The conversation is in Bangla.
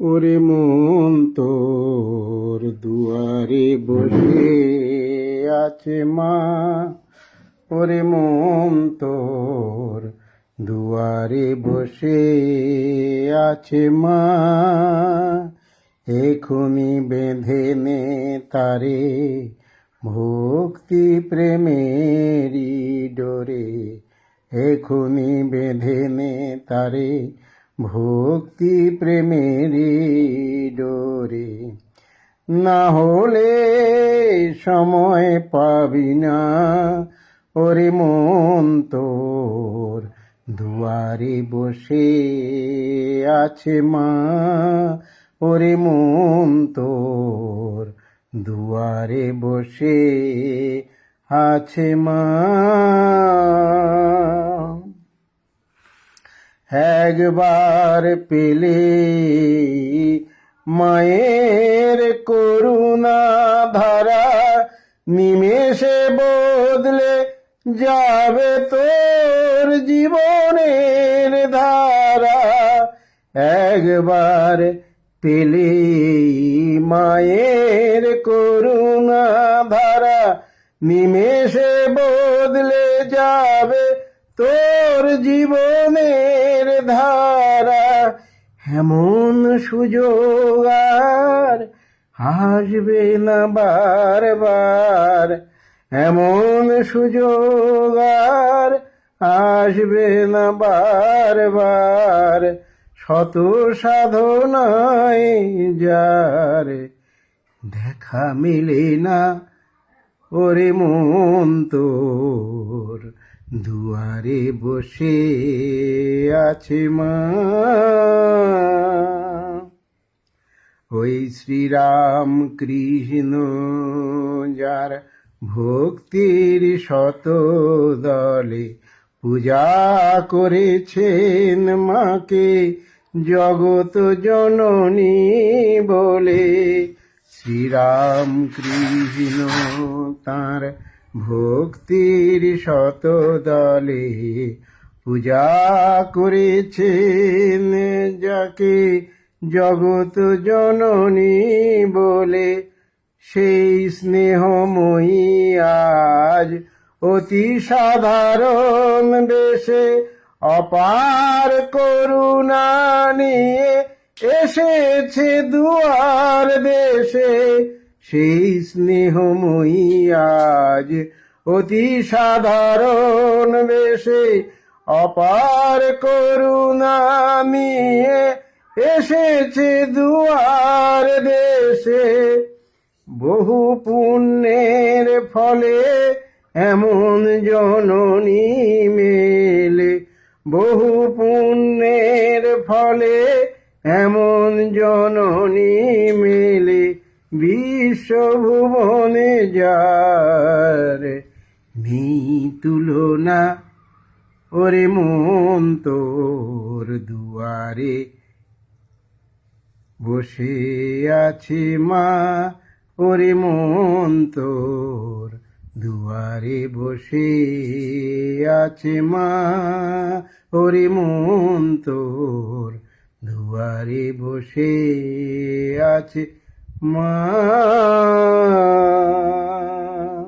ওরে মন তোর দুয়ারে বসে আছে মা। ওরে মন তোর দুয়ারে বসে আছে মা। এখনি বেঁধে নে তারে ভক্তি প্রেমেরি ডোরে। এখুনি বেঁধে নে তারে ভক্তি প্রেমেরি ডোরে। না হলে সময় পাবি না। ওরে মন তোর দুয়ারে বসে আছে মা। ওরে মন তোর দুয়ারে বসে আছে মা। একবার পেলে মায়ের করুণা ধারা নিমেষে বদলে যাবে তোর জীবনের ধারা। একবার পেলে মায়ের করুণা ধারা নিমেষে বদলে যাবে তোর জীবনের ধারা এমন সুযোগ আর আসবে না বারবার। এমন সুযোগ আর আসবে না বারবার। শত সাধনায় যার দেখা মিলে না, ওরে মন তোর। দুয়ারে বসে আছে মা। ওই শ্রীরাম কৃষ্ণ যার ভক্তির শত দলে পূজা করেছেন মাকে, জগত জননী বলে শ্রীরাম কৃষ্ণ তার ভক্তির শত দলে পূজা করেছেন যাকে জগত জননী বলে। সেই স্নেহময়ী আজ অতি সাধারণ বেশে অপার করুণা নিয়ে এসেছে দুয়ার দেশে। সেই স্নেহময়ী আজ অতি সাধারণ বেশে অপার করুণা নিয়ে এসেছে দুয়ার দেশে। বহু পুণ্যের ফলে এমন জননী মেলে। বহু পুণ্যের ফলে এমন জননী মেলে। বিশ্বভুবনে যার নেই তুলনা, ওরে মন তোর দুয়ারে। বসে আছে মা, ওরে মন তোর দুয়ারে। বসে আছে মা, ওরে মন তোর দুয়ারে। বসে আছে মা